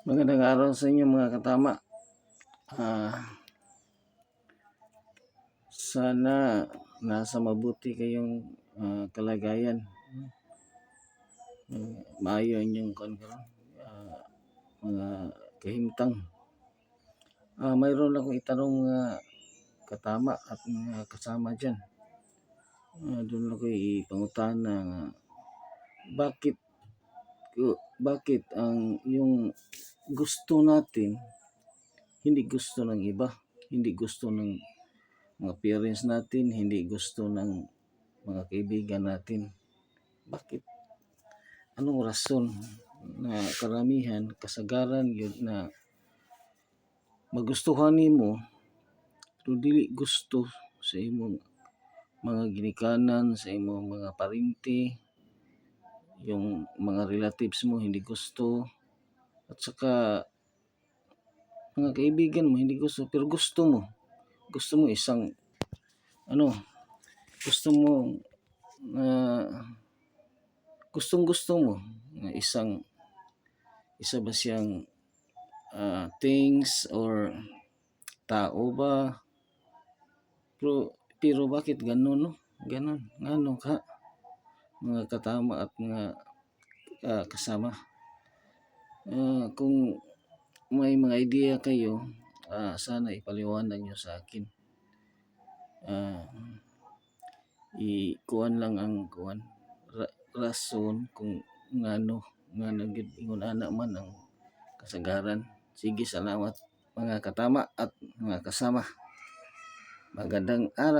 Magandang araw sa inyo mga katama. Ah, sana nasa mabuti kayong ah, kalagayan. Uh, maayo inyong. Ah, mga kahimtang. Ah, mayroon akong itanong nga katama at mga kasama diyan. Ah, doon ako ipangutana nga bakit bakit ang yung gusto natin hindi gusto ng iba, hindi gusto ng mga parents natin, hindi gusto ng mga kaibigan natin. Bakit? Anong rason na karamihan, kasagaran yun na magustuhan nimo pero dili gusto sa imong mga ginikanan, sa imong mga parinti, yung mga relatives mo hindi gusto. At saka mga kaibigan mo hindi gusto. Pero gusto mo. Gusto mo isang ano gusto mo na gustong gusto mo na isang isa ba siyang ah, things or tao ba? Pero pero bakit ganun no? Ganun. Ngano ka mga katama at mga ah, kasama. Ah, kung may mga idea kayo ah, sana ipaliwanag nyo sa akin. Ah, ikuan lang ang kuan ra- rason kung ngano ngano gid ingon ana man ang kasagaran. Sige salamat mga katama at mga kasama. Magandang araw